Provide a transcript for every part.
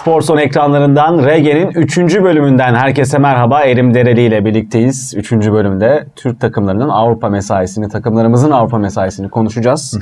Spor Son ekranlarından Rege'nin 3. bölümünden herkese merhaba. Erim Dereli ile birlikteyiz. 3. bölümde Türk takımlarının Avrupa mesaisini, takımlarımızın Avrupa mesaisini konuşacağız.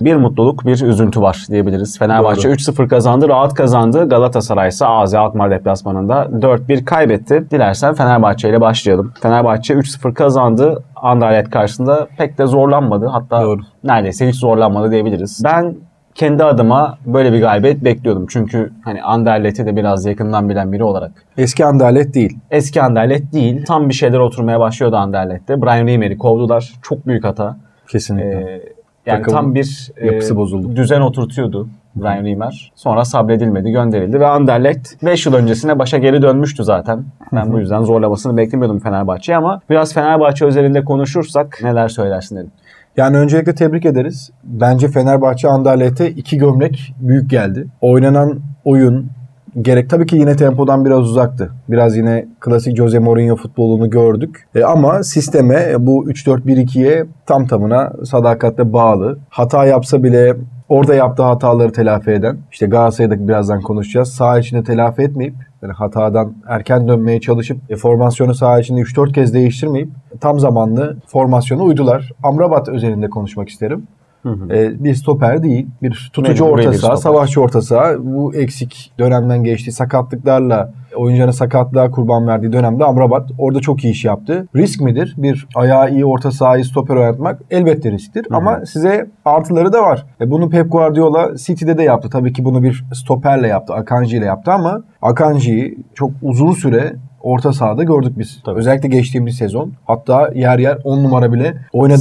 bir mutluluk, bir üzüntü var diyebiliriz. Fenerbahçe Doğru. 3-0 kazandı, rahat kazandı. Galatasaray ise AZ Alkmaar deplasmanında 4-1 kaybetti. Dilersen Fenerbahçe ile başlayalım. Fenerbahçe 3-0 kazandı. Anderlecht karşısında pek de zorlanmadı. Hatta Doğru. neredeyse hiç zorlanmadı diyebiliriz. Ben kendi adıma böyle bir galibiyet bekliyordum. Çünkü hani Anderlet'i de biraz yakından bilen biri olarak. Eski Anderlet değil. Eski Anderlet değil. Tam bir şeyler oturmaya başlıyordu Anderlet'te. Brian Riemer'i kovdular. Çok büyük hata. Kesinlikle. Ee, yani Takımın tam bir e, yapısı bozuldu. düzen oturtuyordu Brian Riemer. Sonra sabredilmedi, gönderildi ve Anderlecht 5 yıl öncesine başa geri dönmüştü zaten. Ben bu yüzden zorlamasını beklemiyordum Fenerbahçe'ye ama biraz Fenerbahçe özelinde konuşursak neler söylersin dedim. Yani öncelikle tebrik ederiz. Bence Fenerbahçe Anderlet'e iki gömlek büyük geldi. Oynanan oyun gerek tabii ki yine tempodan biraz uzaktı. Biraz yine klasik Jose Mourinho futbolunu gördük. E, ama sisteme bu 3-4-1-2'ye tam tamına sadakatle bağlı. Hata yapsa bile orada yaptığı hataları telafi eden, işte Galatasaray'da birazdan konuşacağız. Sağ içinde telafi etmeyip yani hatadan erken dönmeye çalışıp e, formasyonu sağ içinde 3-4 kez değiştirmeyip tam zamanlı formasyona uydular. Amrabat özelinde konuşmak isterim. E, bir stoper değil, bir tutucu orta saha, savaşçı orta saha. Bu eksik dönemden geçti. Sakatlıklarla oyuncunun sakatlığa kurban verdiği dönemde Amrabat orada çok iyi iş yaptı. Risk midir? Bir ayağı iyi orta sahayı stoper oynatmak elbette risktir. Ama size artıları da var. E, bunu Pep Guardiola City'de de yaptı. Tabii ki bunu bir stoperle yaptı. Akanji ile yaptı ama Akanji'yi çok uzun süre orta sahada gördük biz. Tabii. Özellikle geçtiğimiz sezon. Hatta yer yer 10 numara bile oynadı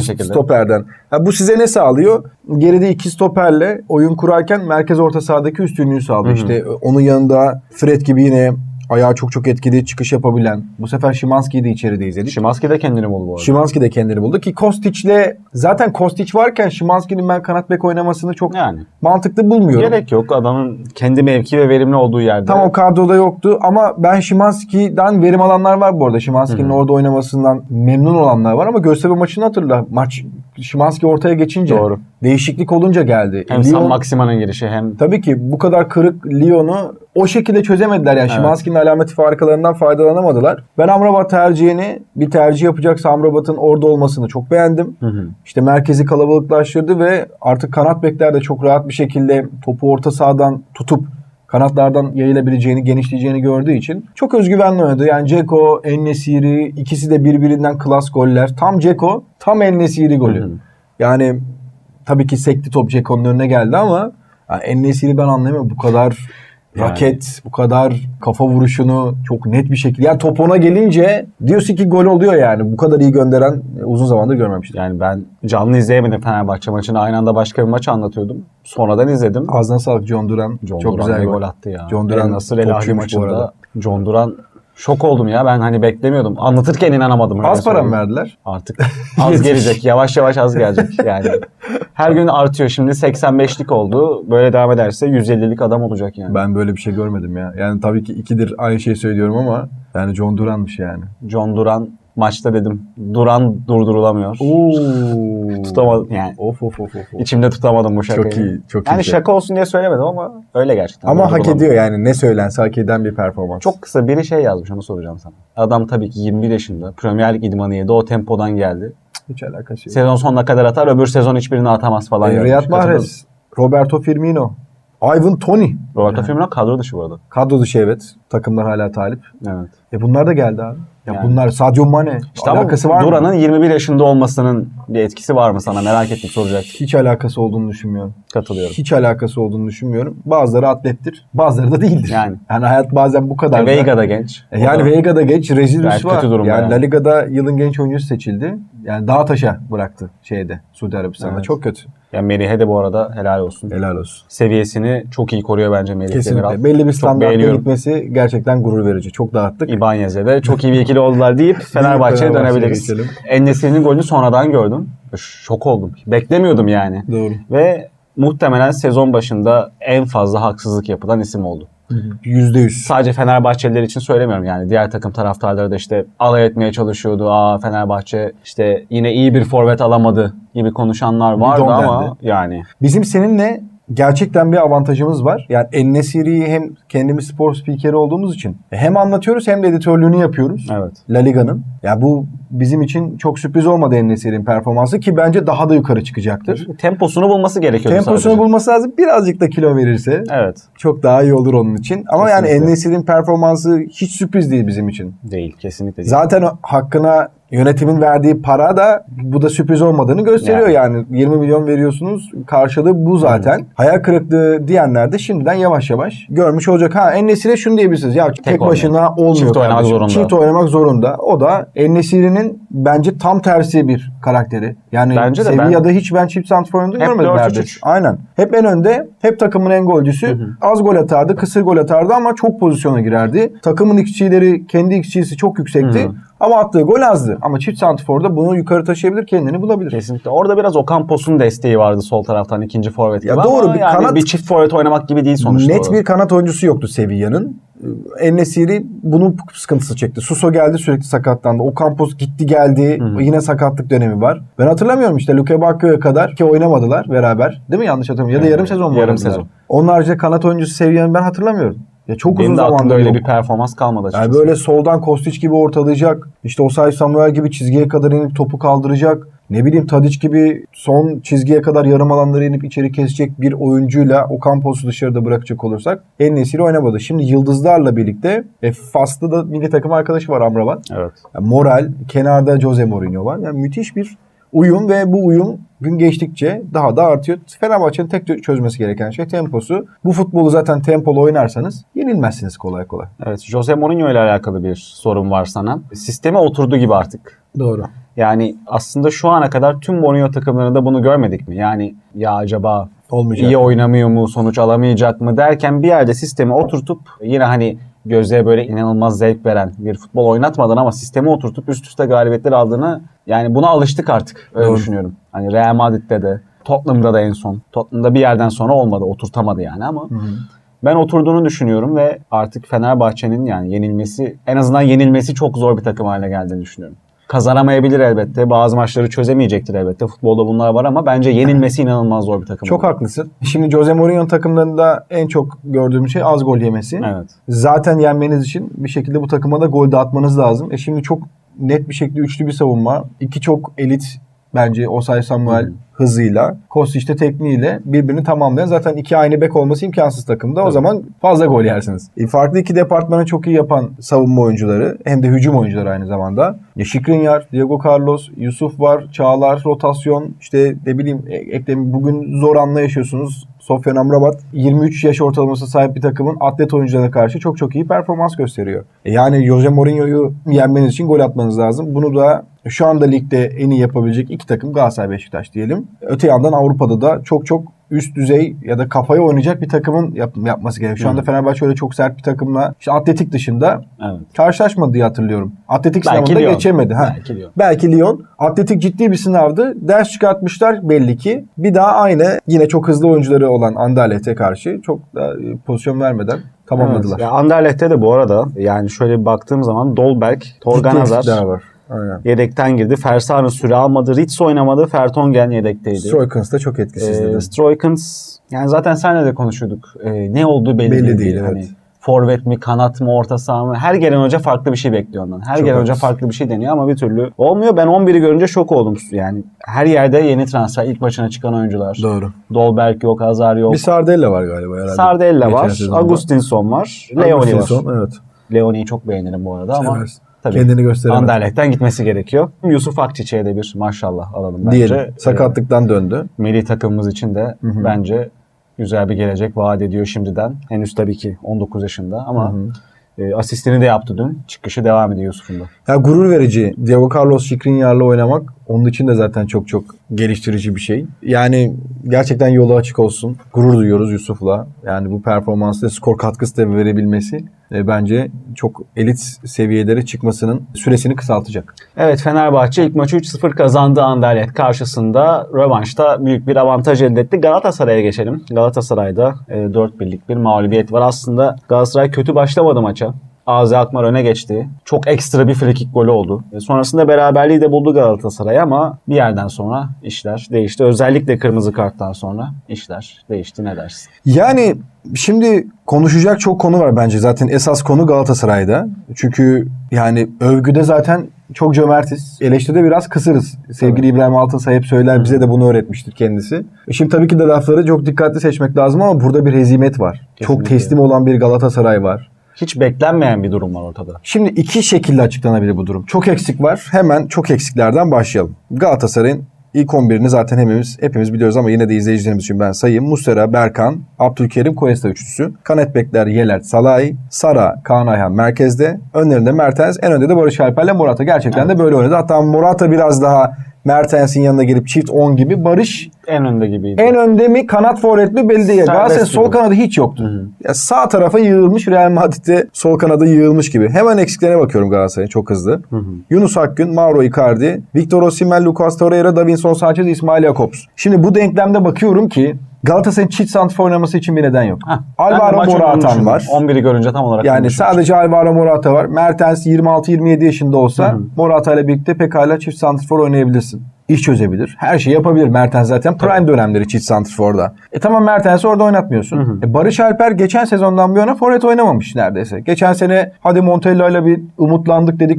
şekilde. stoperden. Ha, bu size ne sağlıyor? Geride iki stoperle oyun kurarken merkez orta sahadaki üstünlüğü sağlıyor. İşte onun yanında Fred gibi yine ayağı çok çok etkili çıkış yapabilen. Bu sefer Şimanski'yi de içeride izledik. Şimanski de kendini buldu bu arada. Şimanski de kendini buldu ki Kostic'le zaten Kostic varken Şimanski'nin ben kanat bek oynamasını çok yani. mantıklı bulmuyorum. Gerek yok. Adamın kendi mevki ve verimli olduğu yerde. Tam o kadroda yoktu ama ben Şimanski'den verim alanlar var bu arada. Şimanski'nin orada oynamasından memnun olanlar var ama Göztepe maçını hatırla. Maç Şimanski ortaya geçince Doğru. değişiklik olunca geldi. Hem San Maximan'ın girişi hem Tabii ki bu kadar kırık Lyon'u o şekilde çözemediler. Yani Şimanski'nin alameti farikalarından faydalanamadılar. Ben Amrabat tercihini bir tercih yapacaksa Amrabat'ın orada olmasını çok beğendim. İşte merkezi kalabalıklaştırdı ve artık kanat bekler de çok rahat bir şekilde topu orta sahadan tutup kanatlardan yayılabileceğini, genişleyeceğini gördüğü için çok özgüvenli oynadı. Yani Ceko, Ennesiri ikisi de birbirinden klas goller. Tam Ceko, tam Ennesiri golü. Hı hı. Yani tabii ki sekti top Ceko'nun önüne geldi ama yani Ennesiri ben anlayamıyorum. Bu kadar Yani. raket, bu kadar kafa vuruşunu çok net bir şekilde. Yani top ona gelince diyorsun ki gol oluyor yani. Bu kadar iyi gönderen e, uzun zamandır görmemiştim. yani ben canlı izleyemedim Fenerbahçe maçını. Aynı anda başka bir maç anlatıyordum. Sonradan izledim. Ağzına sağlık John Duran. John çok Duran güzel bir gol. attı ya. John Duran Nasır El maçında John Duran şok oldum ya. Ben hani beklemiyordum. Anlatırken inanamadım. Az para mı verdiler? Artık az gelecek. Yavaş yavaş az gelecek yani. Her gün artıyor. Şimdi 85'lik oldu. Böyle devam ederse 150'lik adam olacak yani. Ben böyle bir şey görmedim ya. Yani tabii ki ikidir aynı şeyi söylüyorum ama yani John Duran'mış yani. John Duran maçta dedim. Duran durdurulamıyor. Oo. Tutamadım yani. Of of of of. İçimde tutamadım bu şakayı. Çok iyi, çok iyi. Yani şaka olsun diye söylemedim ama öyle gerçekten. Ama hak ediyor yani ne söylense hak eden bir performans. Çok kısa biri şey yazmış onu soracağım sana. Adam tabii ki 21 yaşında. Premier Lig idmanı yedi. O tempodan geldi. hiç alakası yok. Sezon sonuna kadar atar. Öbür sezon hiçbirini atamaz falan E. Riyad. Mahrez, Roberto Firmino, Ivan Toni. Roberto Firmino kadro dışı bu arada. Kadro dışı evet. Takımlar hala talip. Evet. E bunlar da geldi abi. Ya Yani. bunlar Sadio Mane. İşte alakası var Duran'ın mı? 21 yaşında olmasının bir etkisi var mı sana? Merak ettim soracak. Hiç alakası olduğunu düşünmüyorum. Katılıyorum. Hiç alakası olduğunu düşünmüyorum. Bazıları atlettir. Bazıları da değildir. Yani. Yani hayat bazen bu kadar. E, Veiga da genç. E Yani O da- Veiga'da geç, Rezilus var. kötü durumda yani yani. La Liga'da yılın genç oyuncusu seçildi. Yani dağ taşa bıraktı şeyde Suudi Arabistan'da. Evet. Çok kötü. Yani Merih'e de bu arada helal olsun. Helal olsun. Seviyesini çok iyi koruyor bence Demiral. Kesinlikle. Belli bir standartta gitmesi gerçekten gurur verici. Çok dağıttık. İbanyez'e de çok iyi bir ikili oldular deyip Fenerbahçe'ye dönebiliriz. geçelim. Ennesiri'nin golünü sonradan gördüm. Şok oldum. Beklemiyordum yani. Doğru. Ve muhtemelen sezon başında en fazla haksızlık yapılan isim oldu. Yüzde yüz. Sadece Fenerbahçeliler için söylemiyorum yani. Diğer takım taraftarları da işte alay etmeye çalışıyordu. Aa Fenerbahçe işte yine iyi bir forvet alamadı gibi konuşanlar vardı ama yani Bizim seninle gerçekten bir avantajımız var. Yani En-Nesyri'yi hem kendimiz spor spikeri olduğumuz için hem anlatıyoruz hem de editörlüğünü yapıyoruz. Evet. La Liga'nın. Ya bu bizim için çok sürpriz olmadı En-Nesyri'nin performansı ki bence daha da yukarı çıkacaktır. Temposunu bulması gerekiyor Temposunu sadece. bulması lazım. Birazcık da kilo verirse Evet. çok daha iyi olur onun için. Ama yani Kesinlikle. En-Nesyri'nin performansı hiç sürpriz değil bizim için. Değil. Kesinlikle değil. Zaten hakkına yönetimin verdiği para da bu da sürpriz olmadığını gösteriyor yani. 20 milyon veriyorsunuz karşılığı bu zaten. Hayal kırıklığı diyenler de şimdiden yavaş yavaş görmüş olacak. Ha Ennesir'e şunu diyebilirsiniz. Ya tek, oynuyor. başına olmuyor Çift oynamak zorunda. Çift oynamak zorunda. O da Ennesir'in bence tam tersi bir karakteri. Yani Bence de ben- Sevilla'da hiç ben çift santrfor oynadığını görmedim 4-3-3. neredeyse. Aynen. Hep en önde. Hep takımın en golcüsü. Az gol atardı, kısır gol atardı ama çok pozisyona girerdi. Takımın XG'leri, kendi XG'si çok yüksekti. Hı hı. Ama attığı gol azdı. Ama çift santrforda bunu yukarı taşıyabilir, kendini bulabilir. Kesinlikle. Orada biraz Ocampos''un desteği vardı sol taraftan ikinci forvet gibi Ya ama doğru, bir yani kanat- bir çift forvet oynamak gibi değil sonuçta. Net o. bir kanat oyuncusu yoktu Sevilla'nın. Ennesiri bunun sıkıntısı çekti. Suso geldi sürekli sakatlandı. Ocampos gitti geldi. Hı hı. Yine sakatlık dönemi var. Ben hatırlamıyorum işte Luke Bacchio'ya kadar ki oynamadılar beraber. Değil mi? Yanlış hatırlamıyorum. Ya da yarım sezon mu yarım oynadılar? sezon. Onun haricinde kanat oyuncusu Sevilla'nın ben hatırlamıyorum. Ya çok Benim uzun zamandır öyle yok. bir performans kalmadı açıkçası. Yani böyle soldan Kostić gibi ortalayacak. İşte Osay Samuel gibi çizgiye kadar inip topu kaldıracak. Ne bileyim Tadic gibi son çizgiye kadar yarım alanları inip içeri kesecek bir oyuncuyla Ocampos'u dışarıda bırakacak olursak En-Nesyri oynamadı. Şimdi Yıldızlarla birlikte e, Fas'ta da milli takım arkadaşı var Amrabat. Evet. Yani moral, kenarda Jose Mourinho var. Yani müthiş bir uyum ve bu uyum gün geçtikçe daha da artıyor. Fenerbahçe'nin tek çözmesi gereken şey temposu. Bu futbolu zaten tempolu oynarsanız yenilmezsiniz kolay kolay. Evet. Jose Mourinho ile alakalı bir sorun var sana. Sisteme oturdu gibi artık. Doğru. Yani aslında şu ana kadar tüm Mourinho takımlarında bunu görmedik mi? Yani ya acaba Olmayacak. iyi oynamıyor mu, sonuç alamayacak mı derken bir yerde sistemi oturtup yine hani göze böyle inanılmaz zevk veren bir futbol oynatmadan ama sistemi oturtup üst üste galibiyetler aldığını yani buna alıştık artık öyle Doğru. düşünüyorum. Hani Real Madrid'de de Tottenham'da da en son. Tottenham'da bir yerden sonra olmadı, oturtamadı yani ama ben oturduğunu düşünüyorum ve artık Fenerbahçe'nin yani yenilmesi en azından yenilmesi çok zor bir takım haline geldiğini düşünüyorum. Kazanamayabilir elbette. Bazı maçları çözemeyecektir elbette. Futbolda bunlar var ama bence yenilmesi inanılmaz zor bir takım. Çok oldu. haklısın. Şimdi Jose Mourinho'nun takımlarında en çok gördüğüm şey az gol yemesi. Evet. Zaten yenmeniz için bir şekilde bu takıma da gol dağıtmanız lazım. E şimdi çok net bir şekilde üçlü bir savunma. İki çok elit bence Osay Samuel Hı. hızıyla, Kostić de tekniğiyle birbirini tamamlayan zaten iki aynı bek olması imkansız takımda. O Tabii. zaman fazla gol yersiniz. E, farklı iki departmanı çok iyi yapan savunma oyuncuları hem de hücum oyuncuları aynı zamanda. E, Skriniar, Diego Carlos, Yusuf var, Çağlar, rotasyon, işte ne bileyim e, eklem bugün zor anla yaşıyorsunuz. Sofyan Amrabat 23 yaş ortalaması sahip bir takımın atlet oyuncularına karşı çok çok iyi performans gösteriyor. E, yani Jose Mourinho'yu yenmeniz için gol atmanız lazım. Bunu da şu anda ligde en iyi yapabilecek iki takım Galatasaray Beşiktaş diyelim. Öte yandan Avrupa'da da çok çok üst düzey ya da kafaya oynayacak bir takımın yap- yapması gerekiyor. Şu anda Hı. Fenerbahçe öyle çok sert bir takımla işte atletik dışında Evet. karşılaşmadı diye hatırlıyorum. Atletik Belki sınavında Lyon. geçemedi. Ha. Belki Lyon. Belki Lyon. Atletik ciddi bir sınavdı. Ders çıkartmışlar belli ki. Bir daha aynı yine çok hızlı oyuncuları olan Anderlet'e karşı çok da e, pozisyon vermeden tamamladılar. Evet. Ya Anderlet'te de bu arada yani şöyle bir baktığım zaman Dolberg, Torgan var. Aynen. yedekten girdi. Fersano süre almadı. Ritz oynamadı. Fertongen yedekteydi. Stroikens da çok etkisizdi. Ee, Stroikens yani zaten senle de konuşuyorduk. Ee, ne olduğu belli, Belli değil. değil, Hani evet. forvet mi, kanat mı, orta saha mı? Her gelen hoca farklı bir şey bekliyor ondan. Her Çok gelen hoca farklı bir şey deniyor ama bir türlü olmuyor. Ben 11'i görünce şok oldum. Yani her yerde yeni transfer. ilk maçına çıkan oyuncular. Doğru. Dolberg yok, Hazar yok. Bir Sardella var galiba herhalde. Sardella var. Agustinson var, Leoni var. Evet. Leoni'yi çok beğenirim bu arada ama. Tabii Kendini gösteremez. Anderlet'ten gitmesi gerekiyor. Yusuf Akçiçek'e de bir maşallah alalım bence. Diyelim. Ee, Sakatlıktan döndü. milli takımımız için de Hı hı. bence güzel bir gelecek vaat ediyor şimdiden. Henüz tabii ki 19 yaşında ama Hı hı. e, asistini de yaptı dün. Çıkışı devam ediyor Yusuf'un da. Ya gurur verici. Diego Carlos Skriniar'la oynamak onun için de zaten çok çok geliştirici bir şey. Yani gerçekten yolu açık olsun. Gurur duyuyoruz Yusuf'la. Yani bu performansla skor katkısı da verebilmesi e, bence çok elit seviyelere çıkmasının süresini kısaltacak. Evet Fenerbahçe ilk maçı 3-0 kazandı Anderlet karşısında. Rövanşta büyük bir avantaj elde etti. Galatasaray'a geçelim. Galatasaray'da e, 4 birlik bir mağlubiyet var. Aslında Galatasaray kötü başlamadı maça. Azi Alkmaar öne geçti. Çok ekstra bir frikik golü oldu. E, sonrasında beraberliği de buldu Galatasaray ama bir yerden sonra işler değişti. Özellikle kırmızı karttan sonra işler değişti. Ne dersin? Yani şimdi konuşacak çok konu var bence. Zaten esas konu Galatasaray'da. Çünkü yani övgüde zaten çok cömertiz. Eleştiride biraz kısırız. Sevgili İbrahim Altınsay hep söyler. Bize de bunu öğretmiştir kendisi. E Şimdi tabii ki de lafları çok dikkatli seçmek lazım ama burada bir hezimet var. Çok Kesinlikle. teslim olan bir Galatasaray var. Hiç beklenmeyen bir durum var ortada. Şimdi iki şekilde açıklanabilir bu durum. Çok eksik var. Hemen çok eksiklerden başlayalım. Galatasaray'ın ilk 11'ini zaten hepimiz hepimiz biliyoruz ama yine de izleyicilerimiz için ben sayayım. Muslera, Berkan, Abdülkerim, Cuesta üçlüsü. Kanat bekler Yelert, Salahi, Sara, Kaan Ayhan merkezde. Önlerinde Mertens, en önde de Barış Alper'le Morata. Gerçekten de böyle oynadı. Hatta Morata biraz daha Mertens'in yanına gelip çift 10 gibi. Barış En önde gibiydi. en önde mi kanat forvet mi belli değil. Galatasaray sol kanadı hiç yoktu. Ya sağ tarafa yığılmış Real Madrid'de sol kanada yığılmış gibi. Hemen eksiklerine bakıyorum Galatasaray'ın çok hızlı. Yunus Akgün, Mauro Icardi, Victor Osimhen, Lucas Torreira, Davinson Sanchez, İsmail Jakobs. Şimdi bu denklemde bakıyorum ki Galatasaray'ın çift santrfor oynaması için bir neden yok. De Alvaro düşündüm. var. 11'i görünce tam olarak Yani sadece Alvaro Morata var. Mertens 26-27 yaşında olsa Morata ile birlikte pekala çift santrfor oynayabilirsin. İş çözebilir. Her şeyi yapabilir. Mertens zaten prime dönemleri çift santrforda. E tamam Mertens'i orada oynatmıyorsun. E Barış Alper geçen sezondan bu yana forvet oynamamış neredeyse. Geçen sene hadi Montella ile bir umutlandık dedik.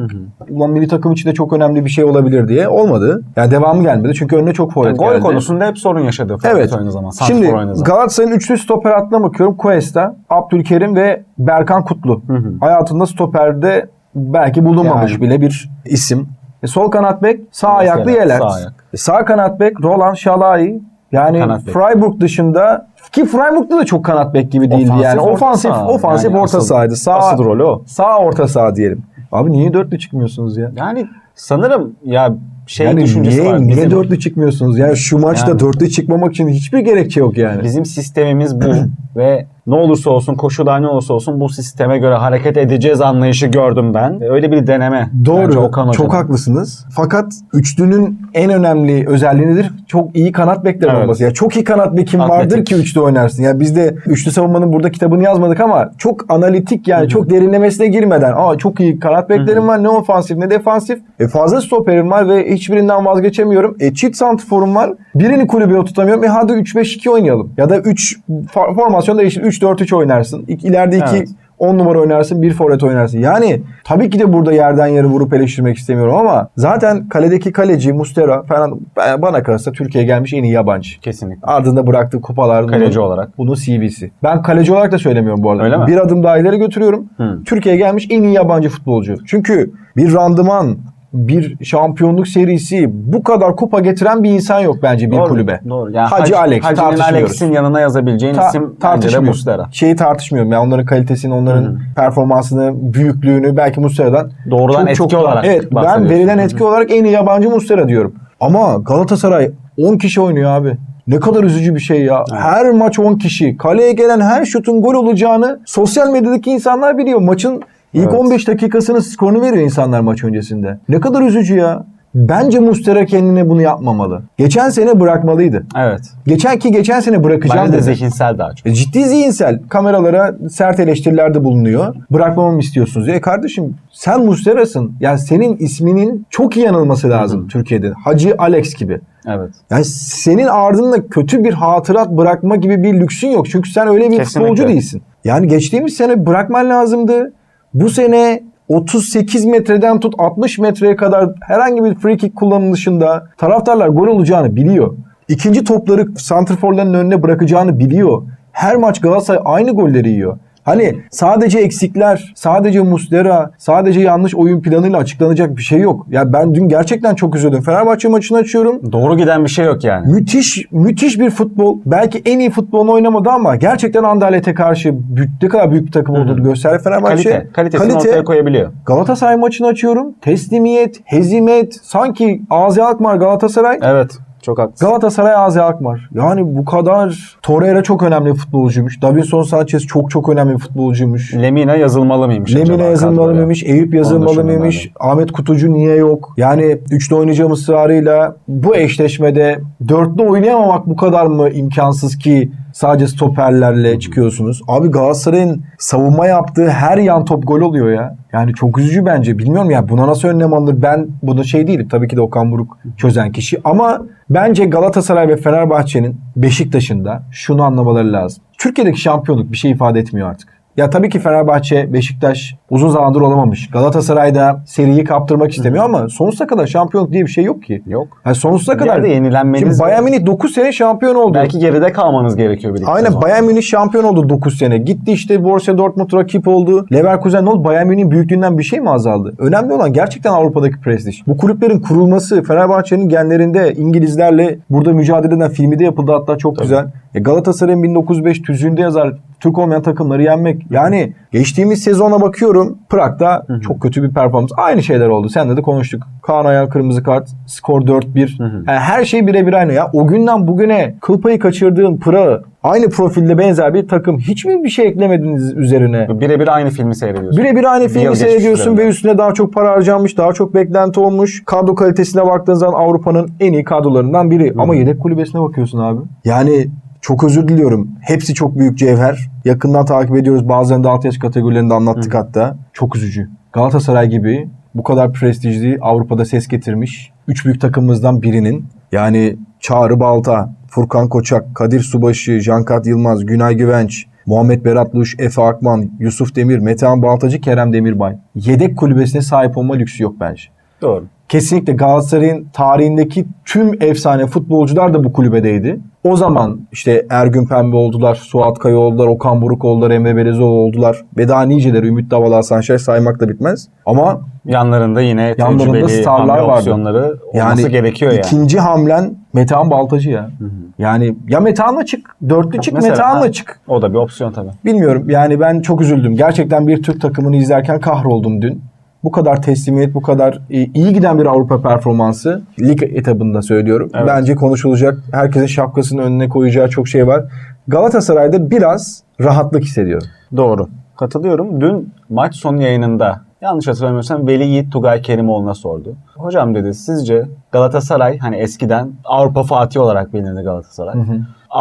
Ulan milli takım için de çok önemli bir şey olabilir diye. Olmadı. Yani devamı gelmedi. Çünkü önüne çok forvet Gol geldi. konusunda hep sorun yaşadı. Evet. Oynadığı zaman. Şimdi. Galatasaray'ın üçlü stoper hattına bakıyorum. Cuesta, Abdülkerim ve Berkan Kutlu. Hayatında stoperde belki bulunmamış Yani. bile bir isim. E, sol kanat bek sağ Mesela, ayaklı Yelert. sağ ayak. E, sağ kanat bek Roland Şalai. Yani Kanat bek. Freiburg dışında ki Freiburg'da da çok kanat bek gibi değildi Ofansif yani. orta Ofansif, saha. ofansif Yani orta sahaydı. Sağ, asıl rolü o. Sağ orta saha diyelim. Abi niye dörtlü çıkmıyorsunuz ya? Yani sanırım ya şey yani düşüncesi niye, var. niye Bizim, dörtlü çıkmıyorsunuz? Yani şu maçta Yani. dörtlü çıkmamak için hiçbir gerekçe yok yani. bizim sistemimiz bu ve ne olursa olsun koşullar ne olursa olsun bu sisteme göre hareket edeceğiz anlayışı gördüm ben. Öyle bir deneme. Doğru. Okan çok haklısınız. Fakat üçlünün en önemli özelliği nedir? Çok iyi kanat bekler Evet. olması. Ya çok iyi kanat Atletik. vardır ki üçlü oynarsın. Ya biz de üçlü savunmanın burada kitabını yazmadık ama çok analitik yani çok derinlemesine girmeden aa çok iyi kanat beklerim var ne ofansif ne defansif. E fazla stoperim var ve hiçbirinden vazgeçemiyorum. E çift santrforum var. Birini kulübeye tutamıyorum. E hadi 3-5-2 oynayalım. Ya da 3 fa- formasyon değiştir. 3-4-3 oynarsın. İleride 2 Evet. 10 numara oynarsın, bir forvet oynarsın. Yani tabii ki de burada yerden yere vurup eleştirmek istemiyorum ama zaten kaledeki kaleci Mustera falan bana kalırsa Türkiye'ye gelmiş en iyi yabancı. Kesinlikle. Ardında bıraktığı kupalar Kaleci bunun- olarak. Bunun CV'si. Ben kaleci olarak da söylemiyorum bu arada. Öyle mi? Bir adım daha ileri götürüyorum. Hı. Türkiye'ye gelmiş en iyi yabancı futbolcu. Çünkü bir randıman, bir şampiyonluk serisi bu kadar kupa getiren bir insan yok bence bir Doğru, kulübe. Doğru. Yani Hacı Alex Hacı'nın tartışmıyoruz. Alex'in yanına yazabileceğin Ta- isim tartışmıyorum. Muslera. Şeyi tartışmıyorum. Yani onların kalitesini, onların performansını, büyüklüğünü belki Muslera'dan Doğrudan çok, etki çok olarak Evet ben verilen etki olarak en iyi yabancı Muslera diyorum. Ama Galatasaray 10 kişi oynuyor abi. Ne kadar üzücü bir şey ya. Her maç 10 kişi. Kaleye gelen her şutun gol olacağını sosyal medyadaki insanlar biliyor. Maçın ilk Evet. 15 dakikasını skorunu veriyor insanlar maç öncesinde. Ne kadar üzücü ya. Bence Muslera kendine bunu yapmamalı. Geçen sene bırakmalıydı. Evet. Geçen ki geçen sene bırakacağım Bence de dedi. zihinsel daha çok. E, Ciddi zihinsel. Kameralara sert eleştirilerde bulunuyor. Bırakmamı mı istiyorsunuz? E kardeşim sen Muslera'sın. Yani senin isminin çok iyi anılması lazım Türkiye'de. Hacı Alex gibi. Evet. Yani senin ardında kötü bir hatırat bırakma gibi bir lüksün yok. Çünkü sen öyle bir Kesinlikle. futbolcu değilsin. Yani geçtiğimiz sene bırakman lazımdı. Bu sene 38 metreden tut 60 metreye kadar herhangi bir free kick kullanılışında taraftarlar gol olacağını biliyor. İkinci topları santrforların önüne bırakacağını biliyor. Her maç Galatasaray aynı golleri yiyor. Hani sadece eksikler, sadece Muslera, sadece yanlış oyun planıyla açıklanacak bir şey yok. Ya ben dün gerçekten çok üzüldüm. Fenerbahçe maçını açıyorum. Doğru giden bir şey yok yani. Müthiş müthiş bir futbol. Belki en iyi futbolunu oynamadı ama gerçekten Anderlet'e karşı ne kadar büyük bir takım olduğunu gösterdi Fenerbahçe. Kalite. Kalitesini ortaya koyabiliyor. Galatasaray maçını açıyorum. Teslimiyet, hezimet, sanki Azi Alkmaar Galatasaray. Evet. Çok haklısın. Galatasaray Azi Akmar. Yani bu kadar Torreira çok önemli futbolcuymuş. Davinson Sanchez çok çok önemli bir futbolcuymuş. Lemina yazılmalı mıymış Lemine yazılmalı mıymış? Eyüp yazılmalı mıymış? Ahmet Kutucu niye yok? Yani üçlü oynayacağım ısrarıyla bu eşleşmede dörtlü oynayamamak bu kadar mı imkansız ki sadece stoperlerle çıkıyorsunuz? Abi Galatasaray'ın savunma yaptığı her yan top gol oluyor ya. Yani çok üzücü bence. Bilmiyorum ya buna nasıl önlem alınır? Ben buna şey değilim. Tabii ki de Okan Buruk çözen kişi. Ama bence Galatasaray ve Fenerbahçe'nin Beşiktaş'ın da şunu anlamaları lazım. Türkiye'deki şampiyonluk bir şey ifade etmiyor artık. Ya tabii ki Fenerbahçe, Beşiktaş uzun zamandır olamamış. Galatasaray da seriyi kaptırmak istemiyor ama sonsuza kadar şampiyonluk diye bir şey yok ki. Yok. Yani sonsuza Bir kadar. yerde yenilenmeniz Şimdi Bayern Münih 9 sene şampiyon oldu. Belki geride kalmanız gerekiyor birlikte. Aynen Bayern Münih şampiyon oldu 9 sene. Gitti işte Borussia Dortmund rakip oldu. Leverkusen ne oldu? Bayern Münih'in büyüklüğünden bir şey mi azaldı? Önemli olan gerçekten Avrupa'daki prestij. Bu kulüplerin kurulması Fenerbahçe'nin genlerinde İngilizlerle burada mücadele eden filmi de yapıldı hatta çok güzel. E Galatasaray'ın 1905 tüzüğünde yazar Türk olmayan takımları yenmek. Yani geçtiğimiz sezona bakıyorum Prag'da çok kötü bir performans. Aynı şeyler oldu. Senle de konuştuk. Kaan Ayhan kırmızı kart. Skor 4-1. Yani her şey birebir aynı ya. O günden bugüne kıl payı kaçırdığın Prag'ı aynı profilde benzer bir takım hiç mi bir şey eklemediniz üzerine? Birebir aynı filmi seyrediyorsun. Birebir aynı Bir filmi seyrediyorsun ve üstüne daha çok para harcanmış, daha çok beklenti olmuş. Kadro kalitesine baktığın zaman Avrupa'nın en iyi kadrolarından biri. Ama yedek kulübesine bakıyorsun abi. Yani çok özür diliyorum. Hepsi çok büyük cevher. Yakından takip ediyoruz. Bazen de alt yaş kategorilerinde anlattık hatta. Çok üzücü. Galatasaray gibi bu kadar prestijli Avrupa'da ses getirmiş. Üç büyük takımımızdan birinin yani Çağrı Balta, Furkan Koçak, Kadir Subaşı, Cankat Yılmaz, Günay Güvenç, Muhammed Berat Luş, Efe Akman, Yusuf Demir, Metehan Baltacı, Kerem Demirbay. Yedek kulübesine sahip olma lüksü yok bence. Doğru. Kesinlikle Galatasaray'ın tarihindeki tüm efsane futbolcular da bu kulübedeydi. O zaman işte Ergün Pembe oldular, Suat Kaya oldular, Okan Buruk oldular, Emre Belezoğlu oldular. Ve daha niceleri Ümit Davala, Hasan Şaş saymak da bitmez. Ama Yanlarında yine Yanlarında starlar vardı. olması yani gerekiyor yani. ikinci hamlen Metehan Baltacı ya. Yani ya Metehan'la çık, dörtlü çık, Metehan'la ha, çık. O da bir opsiyon tabii. Bilmiyorum yani ben çok üzüldüm. Gerçekten bir Türk takımını izlerken kahroldum dün. Bu kadar teslimiyet, bu kadar e, iyi giden bir Avrupa performansı lig etabında söylüyorum. Evet. Bence konuşulacak, herkesin şapkasının önüne koyacağı çok şey var. Galatasaray'da biraz rahatlık hissediyorum. Doğru. Katılıyorum. Dün maç sonu yayınında yanlış hatırlamıyorsam Veli Yiğit Tugay Kerimoğlu'na sordu. Hocam dedi sizce Galatasaray hani eskiden Avrupa Fatih olarak bilinirdi Galatasaray.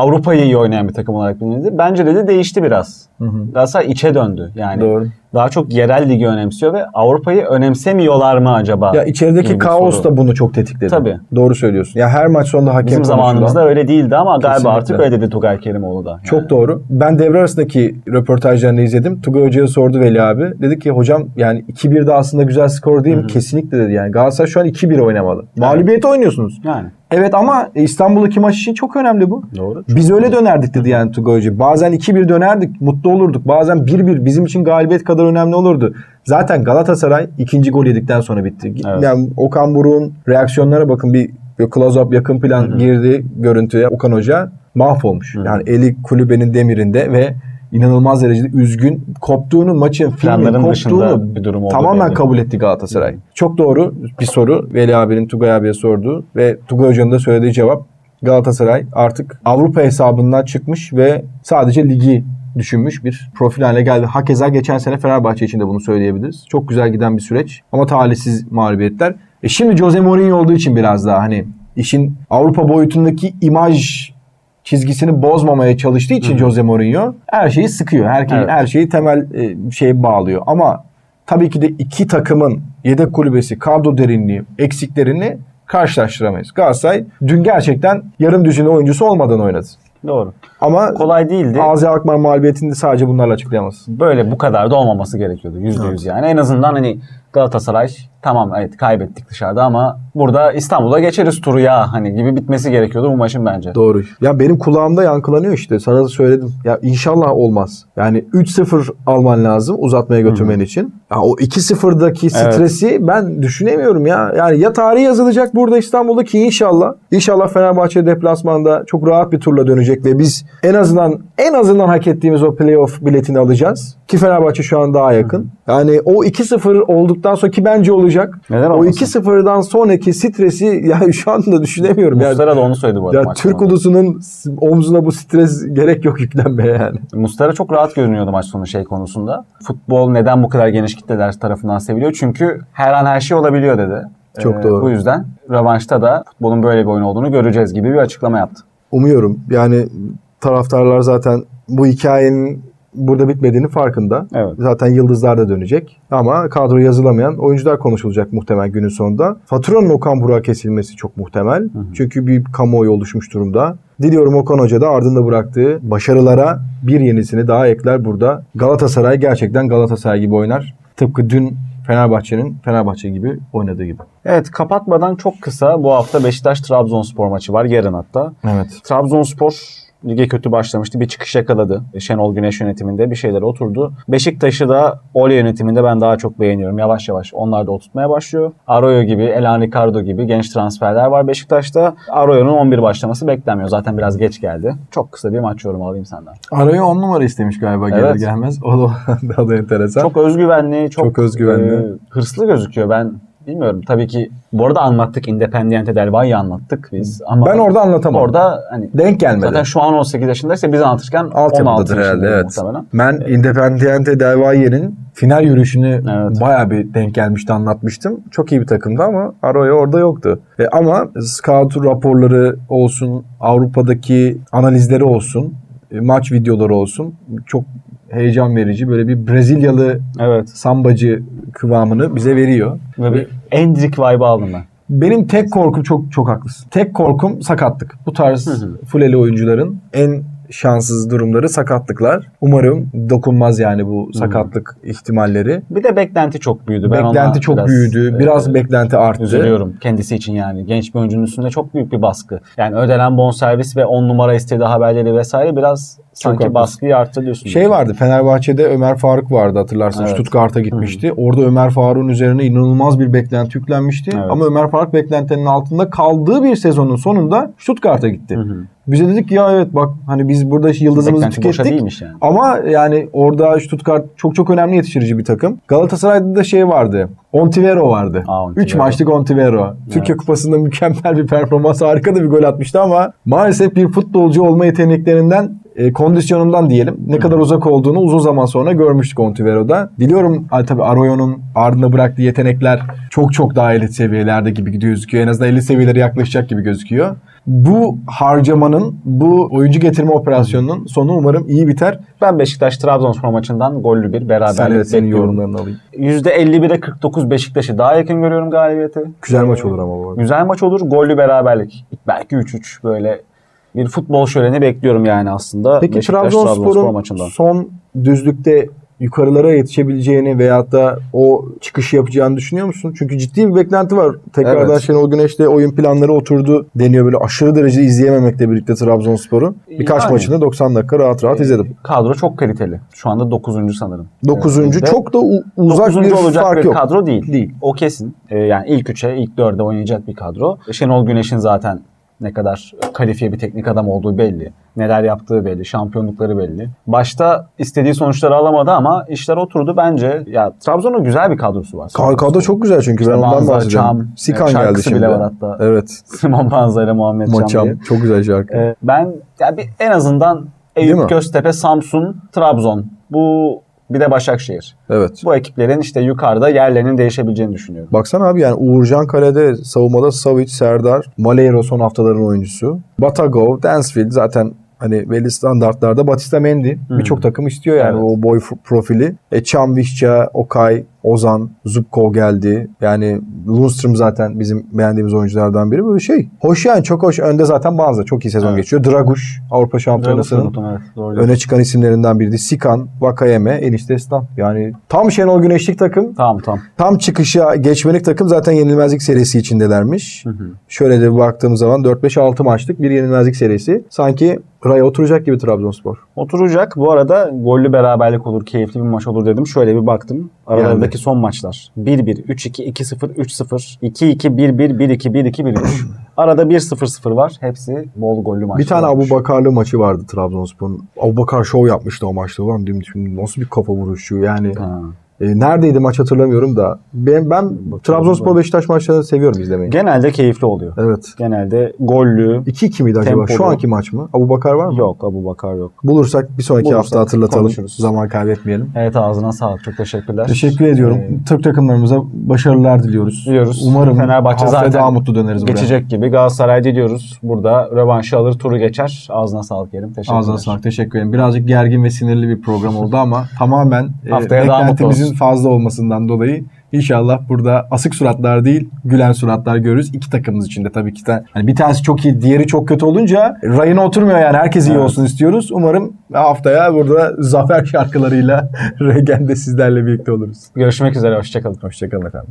Avrupa'yı iyi oynayan bir takım olarak bilinirdi. Bence dedi değişti biraz. Galatasaray içe döndü. Yani Doğru. daha çok yerel ligi önemsiyor ve Avrupa'yı önemsemiyorlar mı acaba? Ya içerideki kaos soru. da bunu çok tetikledi. Tabii. Doğru söylüyorsun. Ya her maç sonunda hakem Bizim zamanımızda öyle değildi ama galiba Kesinlikle. artık öyle dedi Tugay Kerimoğlu da. Çok Yani. doğru. Ben devre arasındaki röportajlarını izledim. Tugay Hoca'ya sordu Veli abi. Dedi ki hocam yani 2-1 de aslında güzel skor değil mi? Kesinlikle dedi yani. Galatasaray şu an 2-1 oynamalı. Mağlubiyete oynuyorsunuz. Yani Evet ama İstanbul'daki maç için çok önemli bu. doğru. Biz öyle dönerdik dedi yani Tugay Hoca. Bazen 2-1 dönerdik, mutlu olurduk. Bazen 1-1 bizim için galibiyet kadar önemli olurdu. Zaten Galatasaray ikinci gol yedikten sonra bitti. Evet. Yani Okan Buruk'un reaksiyonlara bakın bir, bir close-up yakın plan girdi görüntüye Okan Hoca mahvolmuş. Yani eli kulübenin demirinde ve inanılmaz derecede üzgün. Koptuğunu maçın filmin koptuğunu bir durum tamamen belli. kabul etti Galatasaray. Çok doğru bir soru Veli abinin Tugay abiye sorduğu ve Tugay Hoca'nın da söylediği cevap Galatasaray artık Avrupa hesabından çıkmış ve sadece ligi düşünmüş bir profil haline geldi. Hakeza geçen sene Fenerbahçe için de bunu söyleyebiliriz. Çok güzel giden bir süreç ama talihsiz mağlubiyetler. E şimdi Jose Mourinho olduğu için biraz daha hani işin Avrupa boyutundaki imaj çizgisini bozmamaya çalıştığı için Jose Mourinho her şeyi sıkıyor. Her, Evet. her şeyi temel e, şeye bağlıyor. Ama tabii ki de iki takımın yedek kulübesi, kadro derinliği, eksiklerini karşılaştıramayız. Galatasaray dün gerçekten yarım düzine oyuncusu olmadan oynadı. Doğru. Ama Kolay değildi. Azi Akmar mağlubiyetini de sadece bunlarla açıklayamazsın. böyle bu kadar da olmaması gerekiyordu. Yüzde yüz yani. En azından hani Galatasaray tamam evet kaybettik dışarıda ama burada İstanbul'a geçeriz turu ya hani gibi bitmesi gerekiyordu bu maçın bence. Doğru. Ya benim kulağımda yankılanıyor işte. Sana da söyledim. Ya inşallah olmaz. Yani 3-0 alman lazım uzatmaya götürmen için. Ya o 2-0'daki Evet. stresi ben düşünemiyorum ya. Yani ya tarih yazılacak burada İstanbul'da ki inşallah. İnşallah Fenerbahçe deplasmanda çok rahat bir turla dönecek ve biz en azından en azından hak ettiğimiz o playoff biletini alacağız. Ki Fenerbahçe şu an daha yakın. Yani o 2-0 olduktan sonra ki bence olacak. Neden o olmasın? 2-0'dan sonraki stresi ya şu anda düşünemiyorum. Yani, Mustara da onu söyledi bu arada. ya Türk sonunda. ulusunun omzuna bu stres gerek yok yüklenmeye yani. Mustara çok rahat görünüyordu maç sonu şey konusunda. Futbol neden bu kadar geniş kitleler tarafından seviliyor? Çünkü her an her şey olabiliyor dedi. Çok Ee, doğru. Bu yüzden rövanşta da futbolun böyle bir oyun olduğunu göreceğiz gibi bir açıklama yaptı. Umuyorum. Yani taraftarlar zaten bu hikayenin burada bitmediğini farkında. Evet. Zaten yıldızlar da dönecek. Ama kadro yazılamayan oyuncular konuşulacak muhtemel günün sonunda. Faturanın Okan Burak'a kesilmesi çok muhtemel. Çünkü bir kamuoyu oluşmuş durumda. Diliyorum Okan Hoca da ardında bıraktığı başarılara bir yenisini daha ekler burada. Galatasaray gerçekten Galatasaray gibi oynar. Tıpkı dün Fenerbahçe'nin Fenerbahçe gibi oynadığı gibi. Evet kapatmadan çok kısa bu hafta Beşiktaş-Trabzonspor maçı var yarın hatta. Evet. Trabzonspor lige kötü başlamıştı. Bir çıkış yakaladı. Şenol Güneş yönetiminde bir şeyler oturdu. Beşiktaş'ı da Ole yönetiminde ben daha çok beğeniyorum. Yavaş yavaş onlar da oturtmaya başlıyor. Arroyo gibi, Elan Ricardo gibi genç transferler var Beşiktaş'ta. Arroyo'nun 11 başlaması beklenmiyor. Zaten biraz geç geldi. Çok kısa bir maç yorumu alayım senden. Araya 10 numara istemiş galiba gelir Evet. gelmez. O da, o da enteresan. Çok özgüvenli, çok, Çok özgüvenli. e, hırslı gözüküyor. Ben bilmiyorum. Tabii ki bu arada anlattık. Independiente del Valle'yi anlattık biz. Ama ben orada anlatamam. orada hani denk gelmedi. Zaten şu an 18 yaşındaysa biz anlatırken 16 Altyapıdadır herhalde yaşındaydı evet. muhtemelen. Ben Independiente del Valle'nin final yürüyüşünü Evet. bayağı bir denk gelmişti anlatmıştım. Çok iyi bir takımdı ama Arroyo orada yoktu. E, ama scout raporları olsun, Avrupa'daki analizleri olsun, e, maç videoları olsun çok heyecan verici. Böyle bir Brezilyalı Evet. sambacı kıvamını bize veriyor. Ve bir Endrick vibe aldım ben. Benim tek korkum çok çok haklısın. Tek korkum sakatlık. Bu tarz fuleli oyuncuların en şanssız durumları sakatlıklar. Umarım dokunmaz yani bu sakatlık ihtimalleri. Bir de beklenti çok büyüdü. Ben beklenti çok biraz, büyüdü. Biraz e, beklenti arttı. Üzülüyorum kendisi için yani. Genç bir oyuncunun üstünde çok büyük bir baskı. Yani ödenen bonservis ve 10 numara istediği haberleri vesaire biraz sanki haklısın. baskıyı arttı diyorsun. Şey vardı Fenerbahçe'de Ömer Faruk vardı hatırlarsın. Evet. Stuttgart'a gitmişti. Orada Ömer Faruk'un üzerine inanılmaz bir beklenti yüklenmişti. Evet. Ama Ömer Faruk beklentinin altında kaldığı bir sezonun sonunda Stuttgart'a gitti. Hı hı. Bize dedik ki ya evet bak hani biz burada yıldızımızı Beklenti tükettik. yani. Ama yani orada Stuttgart çok çok önemli yetiştirici bir takım. Galatasaray'da da şey vardı. Ontivero vardı. Aa, Ontivero. 3 maçlık Ontivero. Türkiye Kupası'nda mükemmel bir performans, harika da bir gol atmıştı ama maalesef bir futbolcu olma yeteneklerinden e, kondisyonundan diyelim ne kadar uzak olduğunu uzun zaman sonra görmüştük Ontivero'da. Diliyorum ay, tabii Arroyo'nun ardında bıraktığı yetenekler çok çok daha elit seviyelerde gibi gözüküyor. En azından elit seviyelere yaklaşacak gibi gözüküyor. Bu harcamanın, bu oyuncu getirme operasyonunun sonu umarım iyi biter. Ben Beşiktaş-Trabzonspor maçından gollü bir Sen beraberlik de senin yorumlarını alayım. %51'e 49 Beşiktaş'ı daha yakın görüyorum galibiyete. Güzel maç olur ama bu arada. Güzel maç olur. Gollü beraberlik. Belki 3-3 böyle bir futbol şöleni bekliyorum yani aslında. Peki Trabzonspor'un maçından. son düzlükte yukarılara yetişebileceğini veyahut da o çıkışı yapacağını düşünüyor musun? Çünkü ciddi bir beklenti var. Tekrardan Evet. Şenol Güneş'le oyun planları oturdu deniyor. Böyle aşırı derecede izleyememekle birlikte Trabzonspor'u. Birkaç Yani. maçını 90 dakika rahat rahat izledim. Kadro çok kaliteli. Şu anda 9. sanırım. 9. Ee, ve çok da uzak 9. bir olacak fark bir yok. kadro değil. Değil. O kesin. Ee, yani ilk 3'e, ilk 4'e oynayacak bir kadro. Şenol Güneş'in zaten ne kadar kalifiye bir teknik adam olduğu belli. Neler yaptığı belli. Şampiyonlukları belli. Başta istediği sonuçları alamadı ama işler oturdu bence. Ya Trabzon'un güzel bir kadrosu var. Ka- Kadro çok güzel çünkü İşte ben ondan Manzara, bahsediyorum. Çam, Sikan geldi şimdi. bile var hatta. Evet. Simon Banza ile Muhammed Çam diye. Maçam. Çok güzel şarkı. Ee, ben ya bir, en azından? Eyüp, Göztepe, Samsun, Trabzon. Bu bir de Başakşehir. Evet. Bu ekiplerin işte yukarıda yerlerinin değişebileceğini düşünüyorum. Baksana abi yani Uğurcan Kale'de savunmada Savic, Serdar, Malheiro son haftaların oyuncusu. Batagov, Dansfield zaten hani belli standartlarda Batista Mendy birçok takım istiyor yani Evet. o boy profili. E Çam, Vişça, Okay, Ozan, Zubkov geldi. Yani Lundström zaten bizim beğendiğimiz oyunculardan biri. Böyle şey. Hoş yani çok hoş. Önde zaten Banza çok iyi sezon Evet. geçiyor. Draguş Avrupa Şampiyonası'nın evet, öne çıkan isimlerinden biriydi. Sikan, Vakayeme, Enişte Estan. Yani tam Şenol Güneşlik takım. Tamam tamam. Tam çıkışa geçmelik takım zaten yenilmezlik serisi içindelermiş. Hı hı. Şöyle de bir baktığımız zaman 4-5-6 maçlık bir yenilmezlik serisi. Sanki raya oturacak gibi Trabzonspor. Oturacak. Bu arada gollü beraberlik olur, keyifli bir maç olur dedim. Şöyle bir baktım. Aralarındaki önceki son maçlar 1-1, 3-2, 2-0, 3-0, 2-2, 1-1, 1-2, 1-2, 1-3. Arada 1-0-0 var. Hepsi bol gollü maçlar. Bir tane. Abu Bakarlı maçı vardı Trabzonspor'un. Abu Bakar şov yapmıştı o maçta. Ulan şimdi nasıl bir kafa vuruşu yani. Ha. E, neredeydi maç hatırlamıyorum da. Ben, ben Trabzonspor Beşiktaş maçlarını seviyorum izlemeyi. Genelde keyifli oluyor. Evet. Genelde gollü. 2-2 miydi acaba? Şu Tempolu. anki maç mı? Abu Bakar var mı? Yok Abu Bakar yok. Bulursak bir sonraki Bulursak hafta hatırlatalım. konuşuruz. Zaman kaybetmeyelim. Evet ağzına sağlık. Çok teşekkürler. Teşekkür ediyorum. Ee, Türk takımlarımıza başarılar diliyoruz. Diliyoruz. Umarım Fenerbahçe haftaya zaten daha mutlu döneriz buraya. Geçecek gibi. Galatasaray'da diyoruz. Burada rövanşı alır, turu geçer. Ağzına sağlık yerim. Teşekkürler. Ağzına sağlık. Teşekkür ederim. Birazcık gergin ve sinirli bir program oldu ama tamamen e, Haftaya daha mutlu beklentimizin olsun. fazla olmasından dolayı inşallah burada asık suratlar değil gülen suratlar görürüz. İki takımımız için de tabii ki de. Hani bir tanesi çok iyi, diğeri çok kötü olunca rayına oturmuyor yani. Herkes iyi Evet. olsun istiyoruz. Umarım haftaya burada zafer şarkılarıyla Regen'de sizlerle birlikte oluruz. Görüşmek üzere. Hoşçakalın. Hoşçakalın efendim.